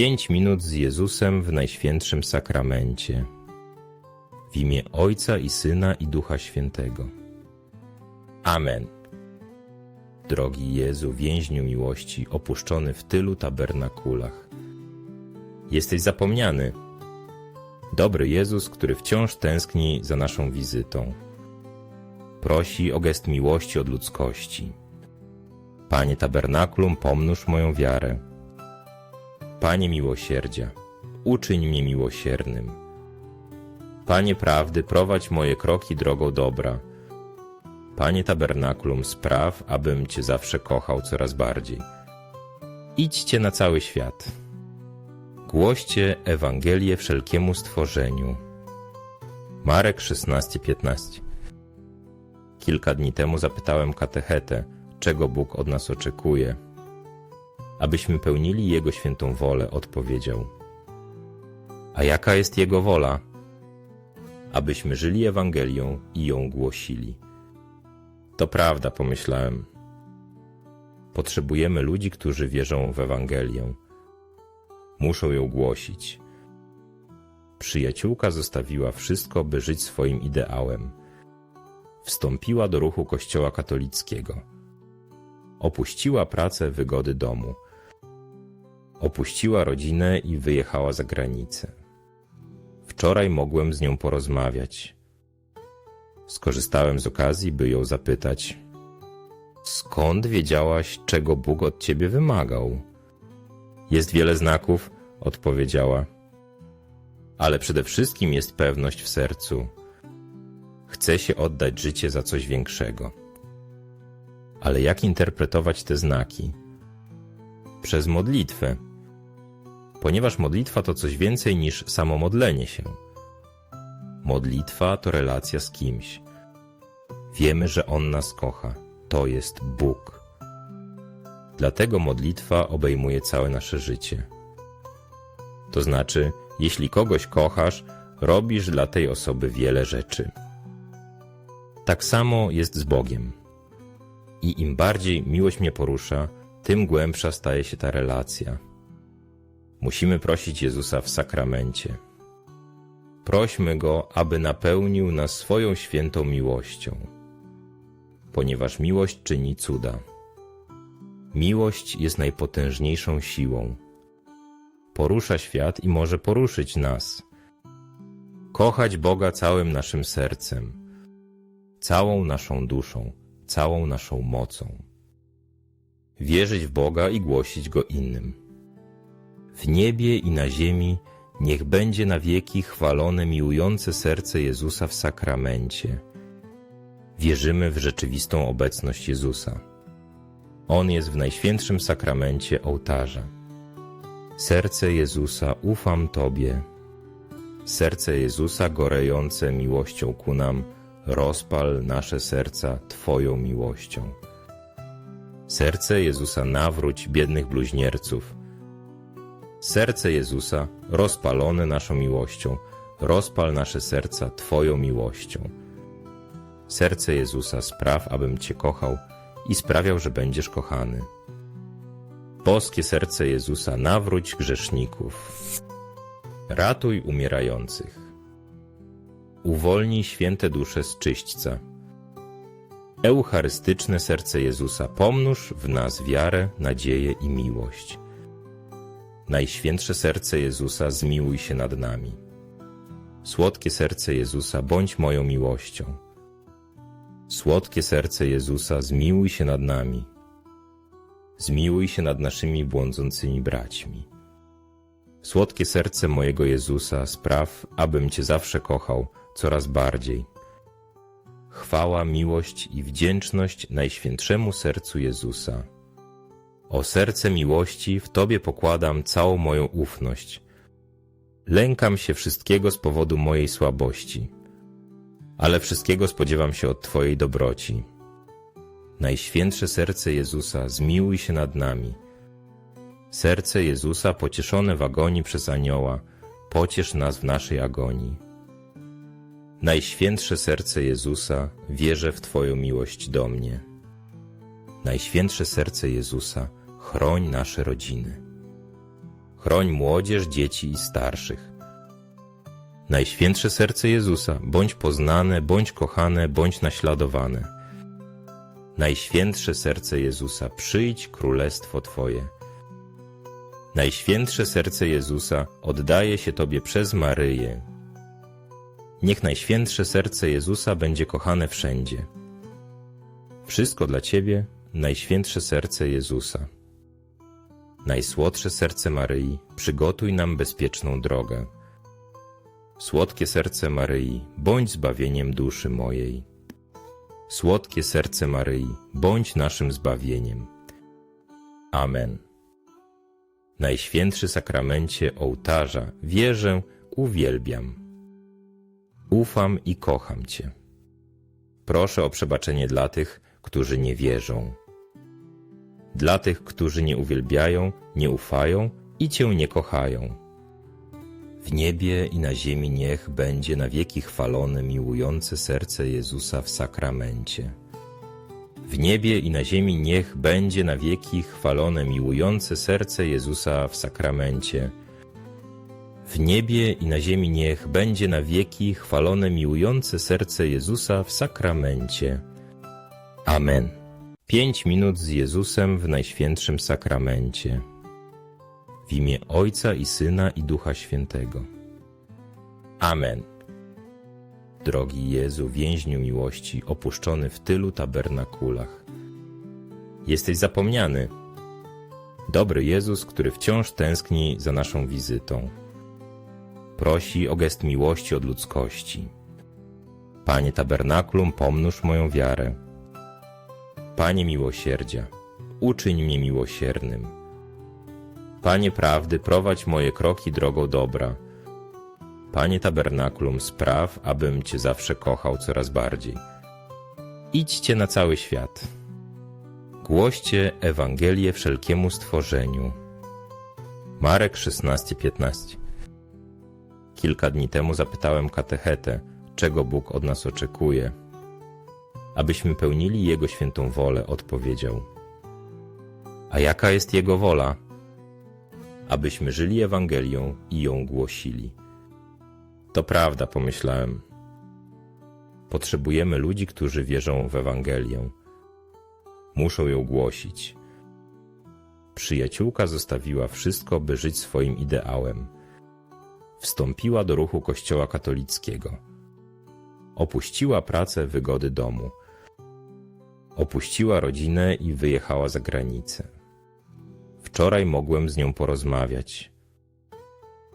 Pięć minut z Jezusem w Najświętszym Sakramencie. W imię Ojca i Syna i Ducha Świętego. Amen. Drogi Jezu, więźniu miłości, opuszczony w tylu tabernakulach. Jesteś zapomniany. Dobry Jezus, który wciąż tęskni za naszą wizytą. Prosi o gest miłości od ludzkości. Panie tabernakulum, pomnóż moją wiarę. Panie miłosierdzia, uczyń mnie miłosiernym. Panie prawdy, prowadź moje kroki drogą dobra. Panie tabernakulum, spraw, abym Cię zawsze kochał coraz bardziej. Idźcie na cały świat. Głoście Ewangelię wszelkiemu stworzeniu. Marek 16:15 Kilka dni temu zapytałem katechetę, czego Bóg od nas oczekuje. Abyśmy pełnili Jego świętą wolę, odpowiedział. A jaka jest Jego wola? Abyśmy żyli Ewangelią i ją głosili. To prawda, pomyślałem. Potrzebujemy ludzi, którzy wierzą w Ewangelię. Muszą ją głosić. Przyjaciółka zostawiła wszystko, by żyć swoim ideałem. Wstąpiła do ruchu Kościoła katolickiego. Opuściła pracę, wygody domu. Opuściła rodzinę i wyjechała za granicę. Wczoraj mogłem z nią porozmawiać. Skorzystałem z okazji, by ją zapytać: Skąd wiedziałaś, czego Bóg od ciebie wymagał? Jest wiele znaków, odpowiedziała. Ale przede wszystkim jest pewność w sercu. Chce się oddać życie za coś większego. Ale jak interpretować te znaki? Przez modlitwę. Ponieważ modlitwa to coś więcej niż samo modlenie się. Modlitwa to relacja z kimś. Wiemy, że On nas kocha. To jest Bóg. Dlatego modlitwa obejmuje całe nasze życie. To znaczy, jeśli kogoś kochasz, robisz dla tej osoby wiele rzeczy. Tak samo jest z Bogiem. I im bardziej miłość mnie porusza, tym głębsza staje się ta relacja. Musimy prosić Jezusa w sakramencie. Prośmy Go, aby napełnił nas swoją świętą miłością, ponieważ miłość czyni cuda. Miłość jest najpotężniejszą siłą. Porusza świat i może poruszyć nas. Kochać Boga całym naszym sercem, całą naszą duszą, całą naszą mocą. Wierzyć w Boga i głosić Go innym. W niebie i na ziemi niech będzie na wieki chwalone miłujące serce Jezusa w sakramencie. Wierzymy w rzeczywistą obecność Jezusa. On jest w najświętszym sakramencie ołtarza. Serce Jezusa, ufam Tobie. Serce Jezusa gorejące miłością ku nam, rozpal nasze serca Twoją miłością. Serce Jezusa nawróć biednych bluźnierców. Serce Jezusa rozpalone naszą miłością, rozpal nasze serca Twoją miłością. Serce Jezusa spraw, abym Cię kochał i sprawiał, że będziesz kochany. Boskie serce Jezusa nawróć grzeszników. Ratuj umierających. Uwolnij święte dusze z czyśćca. Eucharystyczne serce Jezusa, pomnóż w nas wiarę, nadzieję i miłość. Najświętsze serce Jezusa, zmiłuj się nad nami. Słodkie serce Jezusa, bądź moją miłością. Słodkie serce Jezusa, zmiłuj się nad nami. Zmiłuj się nad naszymi błądzącymi braćmi. Słodkie serce mojego Jezusa, spraw, abym Cię zawsze kochał, coraz bardziej. Chwała, miłość i wdzięczność Najświętszemu Sercu Jezusa. O serce miłości w Tobie pokładam całą moją ufność. Lękam się wszystkiego z powodu mojej słabości, ale wszystkiego spodziewam się od Twojej dobroci. Najświętsze serce Jezusa, zmiłuj się nad nami. Serce Jezusa pocieszone w agonii przez anioła, pociesz nas w naszej agonii. Najświętsze serce Jezusa, wierzę w Twoją miłość do mnie. Najświętsze serce Jezusa, chroń nasze rodziny. Chroń młodzież, dzieci i starszych. Najświętsze serce Jezusa, bądź poznane, bądź kochane, bądź naśladowane. Najświętsze serce Jezusa, przyjdź królestwo Twoje. Najświętsze serce Jezusa oddaje się Tobie przez Maryję. Niech Najświętsze serce Jezusa będzie kochane wszędzie. Wszystko dla Ciebie, Najświętsze serce Jezusa. Najsłodsze serce Maryi, przygotuj nam bezpieczną drogę. Słodkie serce Maryi, bądź zbawieniem duszy mojej. Słodkie serce Maryi, bądź naszym zbawieniem. Amen. Najświętszy sakramencie ołtarza, wierzę, uwielbiam. Ufam i kocham Cię. Proszę o przebaczenie dla tych, którzy nie wierzą. Dla tych, którzy nie uwielbiają, nie ufają i Cię nie kochają. W niebie i na ziemi niech będzie na wieki chwalone miłujące serce Jezusa w sakramencie. W niebie i na ziemi niech będzie na wieki chwalone miłujące serce Jezusa w sakramencie. W niebie i na ziemi niech będzie na wieki chwalone miłujące serce Jezusa w sakramencie. Amen. Pięć minut z Jezusem w Najświętszym Sakramencie. W imię Ojca i Syna i Ducha Świętego. Amen. Drogi Jezu, więźniu miłości, opuszczony w tylu tabernakulach. Jesteś zapomniany. Dobry Jezus, który wciąż tęskni za naszą wizytą. Prosi o gest miłości od ludzkości. Panie tabernakulum, pomnóż moją wiarę. Panie miłosierdzia, uczyń mnie miłosiernym. Panie prawdy, prowadź moje kroki drogą dobra. Panie tabernakulum, spraw, abym Cię zawsze kochał coraz bardziej. Idźcie na cały świat. Głoście Ewangelię wszelkiemu stworzeniu. Marek 16:15 Kilka dni temu zapytałem katechetę, czego Bóg od nas oczekuje. Abyśmy pełnili Jego świętą wolę, odpowiedział. A jaka jest Jego wola? Abyśmy żyli Ewangelią i ją głosili. To prawda, pomyślałem. Potrzebujemy ludzi, którzy wierzą w Ewangelię. Muszą ją głosić. Przyjaciółka zostawiła wszystko, by żyć swoim ideałem. Wstąpiła do ruchu Kościoła katolickiego. Opuściła pracę, wygody domu. Opuściła rodzinę i wyjechała za granicę. Wczoraj mogłem z nią porozmawiać.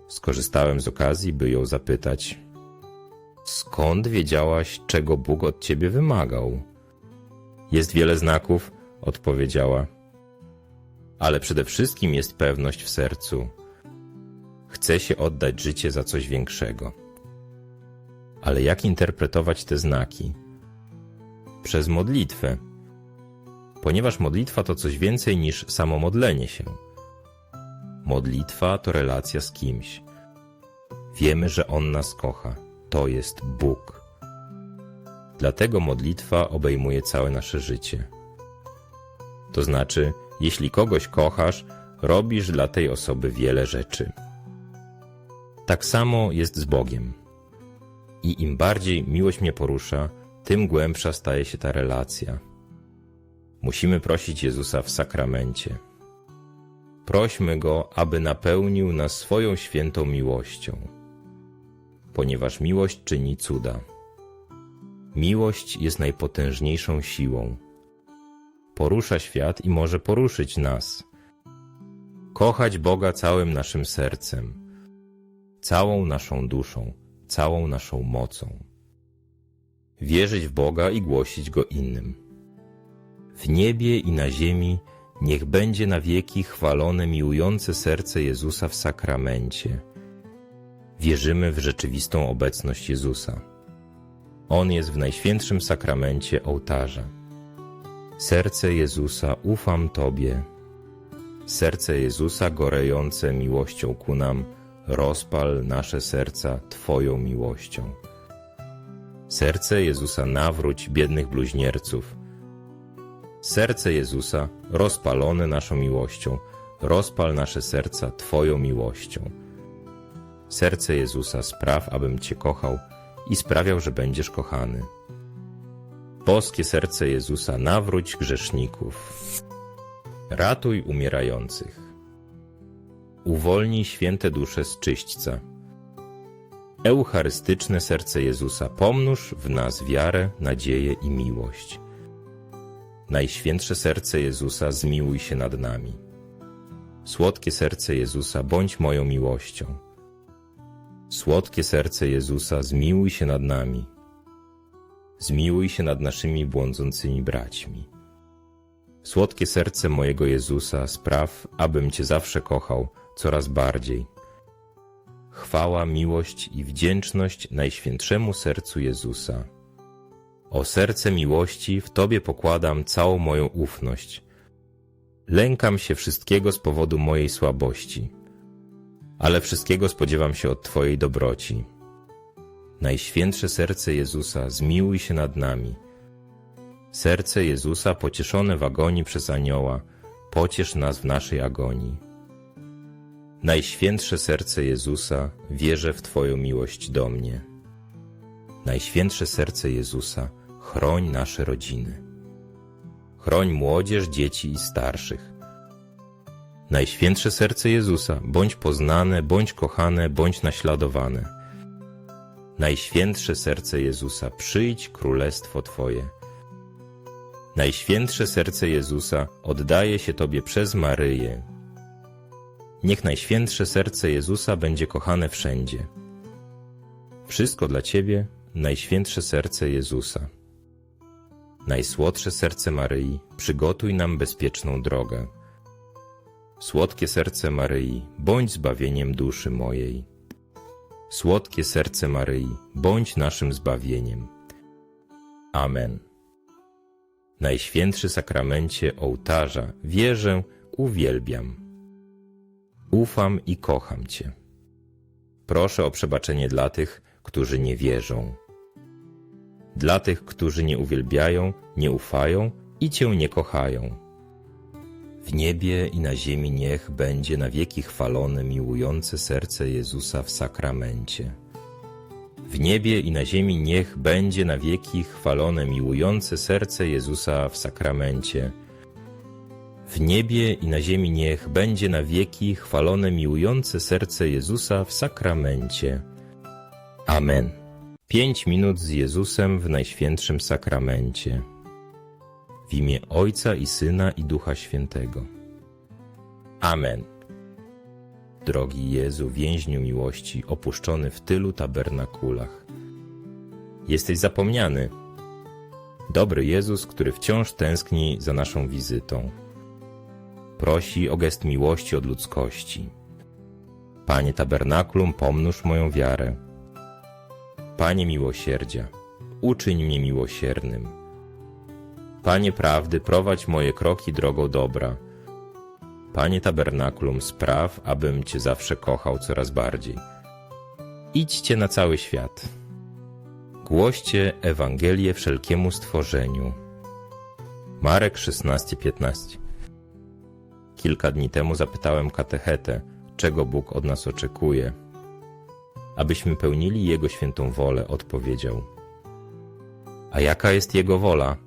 Skorzystałem z okazji, by ją zapytać: Skąd wiedziałaś, czego Bóg od ciebie wymagał? Jest wiele znaków, odpowiedziała. Ale przede wszystkim jest pewność w sercu. Chce się oddać życie za coś większego. Ale jak interpretować te znaki? Przez modlitwę. Ponieważ modlitwa to coś więcej niż samo modlenie się. Modlitwa to relacja z kimś. Wiemy, że On nas kocha. To jest Bóg. Dlatego modlitwa obejmuje całe nasze życie. To znaczy, jeśli kogoś kochasz, robisz dla tej osoby wiele rzeczy. Tak samo jest z Bogiem. I im bardziej miłość mnie porusza, tym głębsza staje się ta relacja. Musimy prosić Jezusa w sakramencie. Prośmy Go, aby napełnił nas swoją świętą miłością, ponieważ miłość czyni cuda. Miłość jest najpotężniejszą siłą. Porusza świat i może poruszyć nas. Kochać Boga całym naszym sercem, całą naszą duszą, całą naszą mocą. Wierzyć w Boga i głosić Go innym. W niebie i na ziemi Niech będzie na wieki chwalone miłujące serce Jezusa w sakramencie. Wierzymy w rzeczywistą obecność Jezusa. On jest w najświętszym sakramencie ołtarza. Serce Jezusa, ufam Tobie. Serce Jezusa gorejące miłością ku nam, rozpal nasze serca Twoją miłością. Serce Jezusa nawróć biednych bluźnierców, Serce Jezusa, rozpalone naszą miłością, rozpal nasze serca Twoją miłością. Serce Jezusa spraw, abym Cię kochał i sprawiał, że będziesz kochany. Boskie serce Jezusa, nawróć grzeszników. Ratuj umierających. Uwolnij święte dusze z czyśćca. Eucharystyczne serce Jezusa, pomnóż w nas wiarę, nadzieję i miłość. Najświętsze serce Jezusa, zmiłuj się nad nami. Słodkie serce Jezusa, bądź moją miłością. Słodkie serce Jezusa, zmiłuj się nad nami. Zmiłuj się nad naszymi błądzącymi braćmi. Słodkie serce mojego Jezusa, spraw, abym Cię zawsze kochał, coraz bardziej. Chwała, miłość i wdzięczność Najświętszemu Sercu Jezusa. O serce miłości w Tobie pokładam całą moją ufność. Lękam się wszystkiego z powodu mojej słabości, ale wszystkiego spodziewam się od Twojej dobroci. Najświętsze serce Jezusa, zmiłuj się nad nami. Serce Jezusa, pocieszone w agonii przez anioła, pociesz nas w naszej agonii. Najświętsze serce Jezusa, wierzę w Twoją miłość do mnie. Najświętsze serce Jezusa, chroń nasze rodziny. Chroń młodzież, dzieci i starszych. Najświętsze serce Jezusa, bądź poznane, bądź kochane, bądź naśladowane. Najświętsze serce Jezusa, przyjdź królestwo Twoje. Najświętsze serce Jezusa oddaje się Tobie przez Maryję. Niech Najświętsze serce Jezusa będzie kochane wszędzie. Wszystko dla Ciebie, Najświętsze serce Jezusa. Najsłodsze serce Maryi, przygotuj nam bezpieczną drogę. Słodkie serce Maryi, bądź zbawieniem duszy mojej. Słodkie serce Maryi, bądź naszym zbawieniem. Amen. Najświętszy sakramencie ołtarza, wierzę, uwielbiam. Ufam i kocham Cię. Proszę o przebaczenie dla tych, którzy nie wierzą. Dla tych, którzy nie uwielbiają, nie ufają i Cię nie kochają. W niebie i na ziemi niech będzie na wieki chwalone miłujące serce Jezusa w sakramencie. W niebie i na ziemi niech będzie na wieki chwalone miłujące serce Jezusa w sakramencie. W niebie i na ziemi niech będzie na wieki chwalone miłujące serce Jezusa w sakramencie. Amen. Pięć minut z Jezusem w Najświętszym Sakramencie. W imię Ojca i Syna i Ducha Świętego. Amen. Drogi Jezu, więźniu miłości, opuszczony w tylu tabernakulach. Jesteś zapomniany. Dobry Jezus, który wciąż tęskni za naszą wizytą. Prosi o gest miłości od ludzkości. Panie tabernakulum, pomnóż moją wiarę. Panie miłosierdzia, uczyń mnie miłosiernym. Panie prawdy, prowadź moje kroki drogą dobra. Panie tabernakulum, spraw, abym Cię zawsze kochał coraz bardziej. Idźcie na cały świat. Głoście Ewangelię wszelkiemu stworzeniu. Marek 16:15 Kilka dni temu zapytałem katechetę, czego Bóg od nas oczekuje. Abyśmy pełnili Jego świętą wolę, odpowiedział. A jaka jest Jego wola?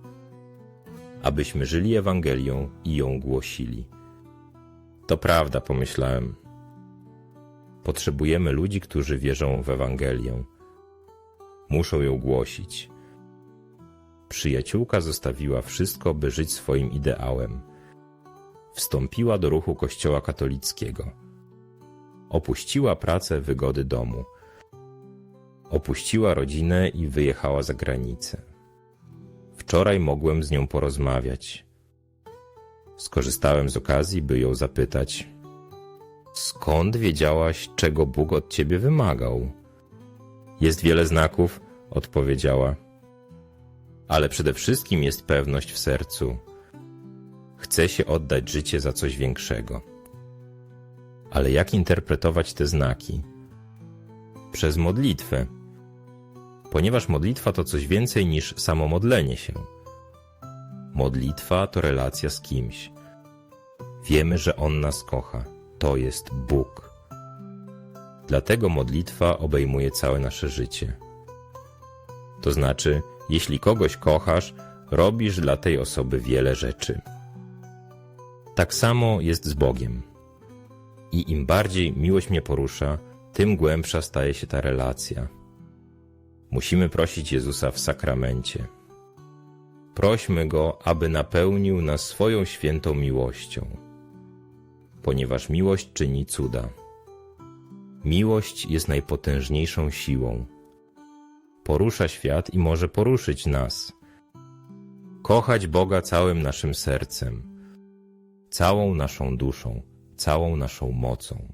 Abyśmy żyli Ewangelią i ją głosili. To prawda, pomyślałem. Potrzebujemy ludzi, którzy wierzą w Ewangelię. Muszą ją głosić. Przyjaciółka zostawiła wszystko, by żyć swoim ideałem. Wstąpiła do ruchu Kościoła katolickiego. Opuściła pracę, wygody domu. Opuściła rodzinę i wyjechała za granicę. Wczoraj mogłem z nią porozmawiać. Skorzystałem z okazji, by ją zapytać: Skąd wiedziałaś, czego Bóg od ciebie wymagał? Jest wiele znaków, odpowiedziała. Ale przede wszystkim jest pewność w sercu. Chce się oddać życie za coś większego. Ale jak interpretować te znaki? Przez modlitwę. Ponieważ modlitwa to coś więcej niż samo modlenie się. Modlitwa to relacja z kimś. Wiemy, że On nas kocha. To jest Bóg. Dlatego modlitwa obejmuje całe nasze życie. To znaczy, jeśli kogoś kochasz, robisz dla tej osoby wiele rzeczy. Tak samo jest z Bogiem. I im bardziej miłość mnie porusza, tym głębsza staje się ta relacja. Musimy prosić Jezusa w sakramencie. Prośmy Go, aby napełnił nas swoją świętą miłością, ponieważ miłość czyni cuda. Miłość jest najpotężniejszą siłą. Porusza świat i może poruszyć nas. Kochać Boga całym naszym sercem, całą naszą duszą, całą naszą mocą.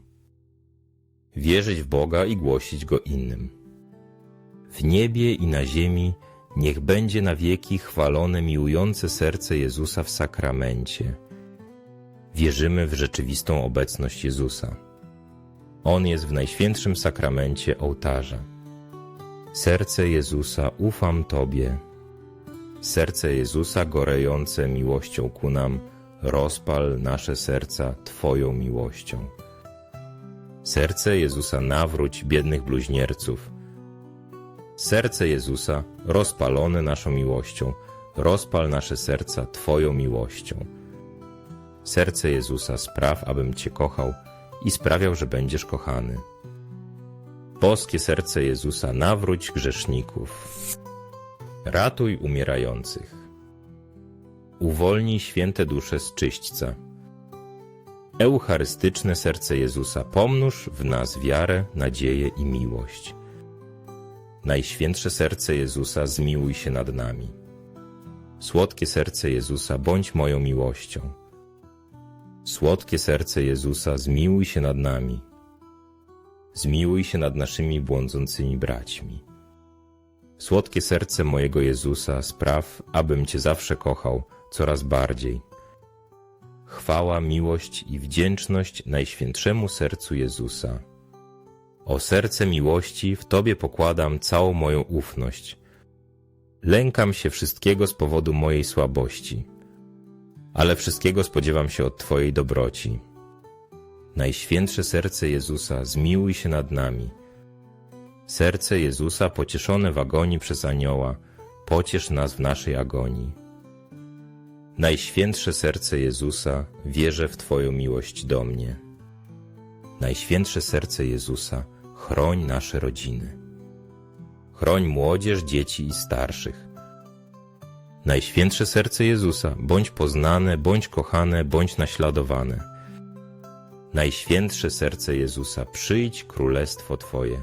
Wierzyć w Boga i głosić Go innym. W niebie i na ziemi niech będzie na wieki chwalone miłujące serce Jezusa w sakramencie. Wierzymy w rzeczywistą obecność Jezusa. On jest w najświętszym sakramencie ołtarza. Serce Jezusa, ufam Tobie. Serce Jezusa gorejące miłością ku nam, rozpal nasze serca Twoją miłością. Serce Jezusa nawróć biednych bluźnierców. Serce Jezusa rozpalone naszą miłością, rozpal nasze serca Twoją miłością. Serce Jezusa spraw, abym Cię kochał i sprawiał, że będziesz kochany. Boskie serce Jezusa nawróć grzeszników. Ratuj umierających. Uwolnij święte dusze z czyśćca. Eucharystyczne serce Jezusa, pomnóż w nas wiarę, nadzieję i miłość. Najświętsze serce Jezusa, zmiłuj się nad nami. Słodkie serce Jezusa, bądź moją miłością. Słodkie serce Jezusa, zmiłuj się nad nami. Zmiłuj się nad naszymi błądzącymi braćmi. Słodkie serce mojego Jezusa, spraw, abym Cię zawsze kochał, coraz bardziej. Chwała, miłość i wdzięczność Najświętszemu Sercu Jezusa. O serce miłości w Tobie pokładam całą moją ufność. Lękam się wszystkiego z powodu mojej słabości, ale wszystkiego spodziewam się od Twojej dobroci. Najświętsze serce Jezusa, zmiłuj się nad nami. Serce Jezusa pocieszone w agonii przez anioła, pociesz nas w naszej agonii. Najświętsze serce Jezusa, wierzę w Twoją miłość do mnie. Najświętsze serce Jezusa, chroń nasze rodziny. Chroń młodzież, dzieci i starszych. Najświętsze serce Jezusa, bądź poznane, bądź kochane, bądź naśladowane. Najświętsze serce Jezusa, przyjdź królestwo Twoje.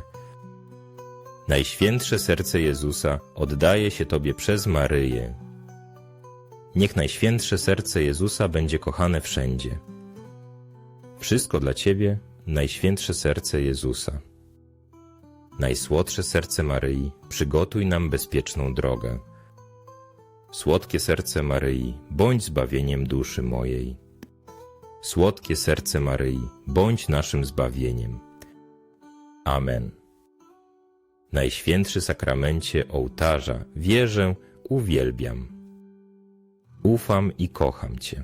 Najświętsze serce Jezusa oddaje się Tobie przez Maryję. Niech Najświętsze serce Jezusa będzie kochane wszędzie. Wszystko dla Ciebie, Najświętsze serce Jezusa. Najsłodsze serce Maryi, przygotuj nam bezpieczną drogę. Słodkie serce Maryi, bądź zbawieniem duszy mojej. Słodkie serce Maryi, bądź naszym zbawieniem. Amen. Najświętszy sakramencie ołtarza, wierzę, uwielbiam. Ufam i kocham Cię.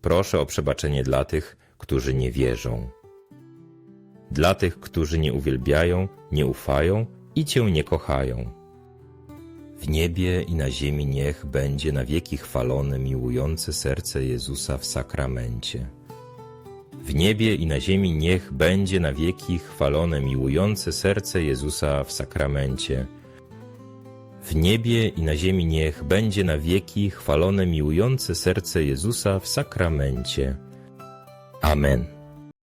Proszę o przebaczenie dla tych, którzy nie wierzą. Dla tych, którzy nie uwielbiają, nie ufają i Cię nie kochają. W niebie i na ziemi niech będzie na wieki chwalone miłujące serce Jezusa w sakramencie. W niebie i na ziemi niech będzie na wieki chwalone miłujące serce Jezusa w sakramencie. W niebie i na ziemi niech będzie na wieki chwalone miłujące serce Jezusa w sakramencie. Amen.